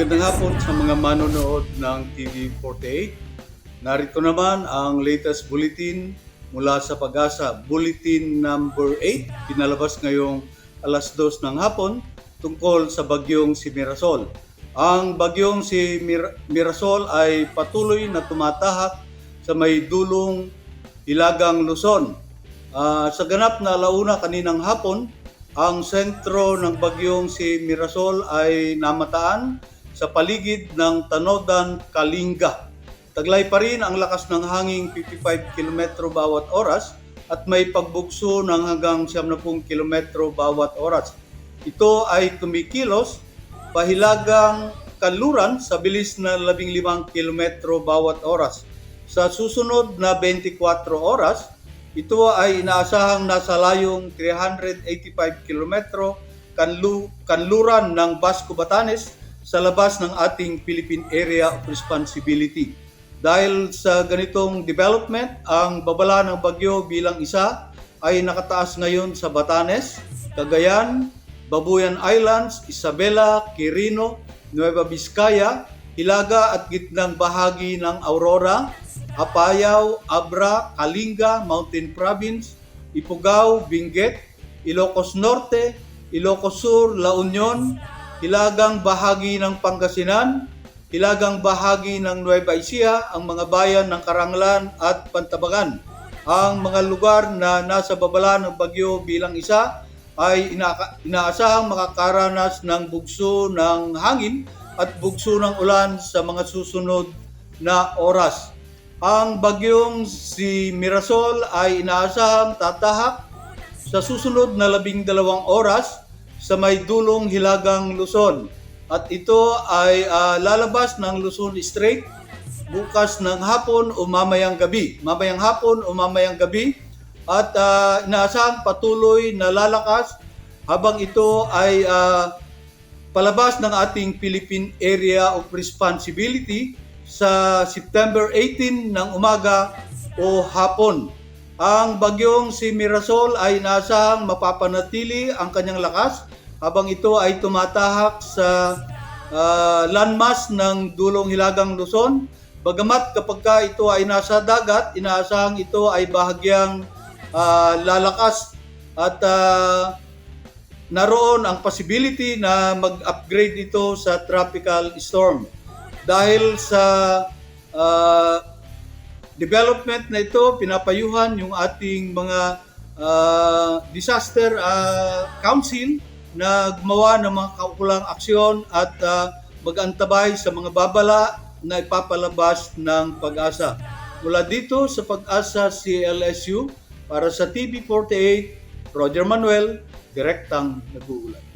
Magandang hapon sa mga manonood ng TV48. Narito naman ang latest bulletin mula sa Pag-asa, Bulletin number 8, pinalabas ngayong alas 2 ng hapon tungkol sa bagyong si Mirasol. Ang bagyong si Mir- Mirasol ay patuloy na tumatahak sa may dulong Hilagang Luzon. Ah, sa ganap na alauna kaninang hapon, ang sentro ng bagyong si Mirasol ay namataan sa paligid ng Tanodan, Kalinga. Taglay pa rin ang lakas ng hangin 55 km bawat oras at may pagbugso ng hanggang 70 km bawat oras. Ito ay tumikilos pahilagang kanluran sa bilis na 15 km bawat oras. Sa susunod na 24 oras, ito ay inaasahang nasa layong 385 km kanlu kanluran ng Basco Batanes sa labas ng ating Philippine Area of Responsibility. Dahil sa ganitong development, ang babala ng bagyo bilang isa ay nakataas ngayon sa Batanes, Cagayan, Babuyan Islands, Isabela, Quirino, Nueva Vizcaya, Hilaga at gitnang bahagi ng Aurora, Apayao, Abra, Kalinga, Mountain Province, Ifugao, Benguet, Ilocos Norte, Ilocos Sur, La Union, hilagang bahagi ng Pangasinan, hilagang bahagi ng Nueva Ecija, ang mga bayan ng Karanglan at Pantabangan. Ang mga lugar na nasa babala ng bagyo bilang isa ay ina- inaasahang makakaranas ng bugso ng hangin at bugso ng ulan sa mga susunod na oras. Ang bagyong si Mirasol ay inaasahang tatahak sa susunod na labing dalawang oras sa may dulong Hilagang Luzon. At ito ay ah, lalabas ng Luzon Strait bukas ng hapon o mamayang gabi. Mamayang hapon o mamayang gabi. At ah, inaasahang patuloy na lalakas habang ito ay ah, palabas ng ating Philippine Area of Responsibility sa September 18 ng umaga o hapon. Ang bagyong si Mirasol ay nasahang mapapanatili ang kanyang lakas habang ito ay tumatahak sa ah, landmass ng dulong Hilagang Luzon. Bagamat kapag ka ito ay nasa dagat, inaasahang ito ay bahagyang ah, lalakas at ah, naroon ang possibility na mag-upgrade ito sa tropical storm. Dahil sa ah, development na ito, pinapayuhan yung ating mga ah, disaster ah, council na gumawa ng mga kaukulang aksyon at ah, mag-antabay sa mga babala na ipapalabas ng pag-asa. Mula dito sa pag-asa CLSU, para sa TV48, Roger Manuel, direktang nag-uulat.